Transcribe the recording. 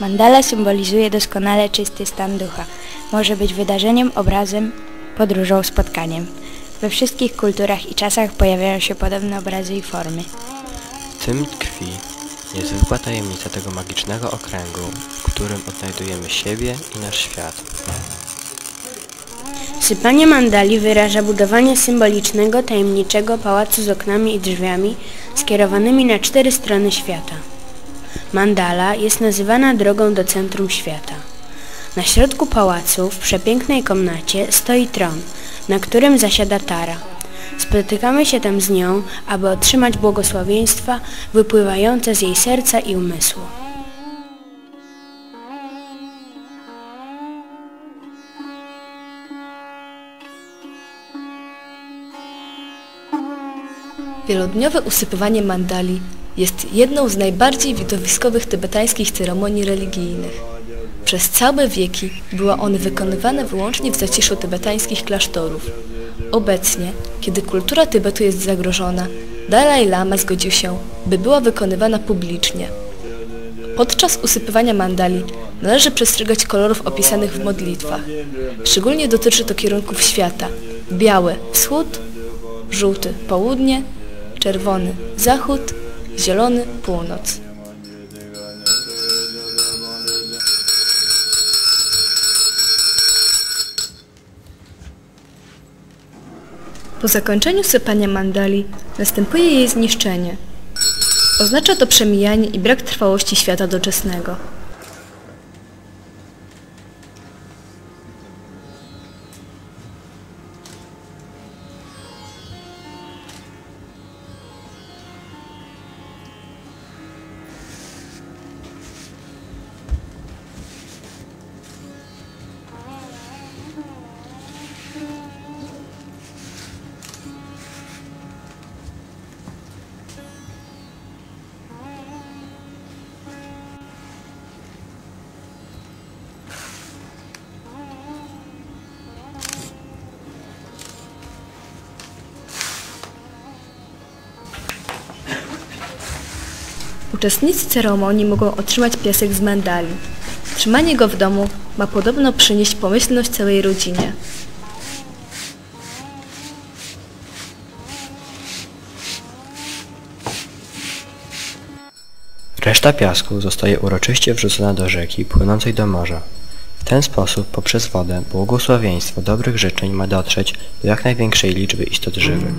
Mandala symbolizuje doskonale czysty stan ducha. Może być wydarzeniem, obrazem, podróżą, spotkaniem. We wszystkich kulturach i czasach pojawiają się podobne obrazy i formy. W tym tkwi niezwykła tajemnica tego magicznego okręgu, w którym odnajdujemy siebie i nasz świat. Sypanie mandali wyraża budowanie symbolicznego, tajemniczego pałacu z oknami i drzwiami skierowanymi na cztery strony świata. Mandala jest nazywana drogą do centrum świata. Na środku pałacu, w przepięknej komnacie, stoi tron, na którym zasiada Tara. Spotykamy się tam z nią, aby otrzymać błogosławieństwa wypływające z jej serca i umysłu. Wielodniowe usypywanie mandali jest jedną z najbardziej widowiskowych tybetańskich ceremonii religijnych. Przez całe wieki była ona wykonywana wyłącznie w zaciszu tybetańskich klasztorów. Obecnie, kiedy kultura Tybetu jest zagrożona, Dalai Lama zgodził się, by była wykonywana publicznie. Podczas usypywania mandali należy przestrzegać kolorów opisanych w modlitwach. Szczególnie dotyczy to kierunków świata. Biały – wschód, żółty – południe, czerwony – zachód, zielony – północ. Po zakończeniu sypania mandali następuje jej zniszczenie. Oznacza to przemijanie i brak trwałości świata doczesnego. Uczestnicy ceremonii mogą otrzymać piasek z mandali. Trzymanie go w domu ma podobno przynieść pomyślność całej rodzinie. Reszta piasku zostaje uroczyście wrzucona do rzeki płynącej do morza. W ten sposób poprzez wodę błogosławieństwo dobrych życzeń ma dotrzeć do jak największej liczby istot żywych.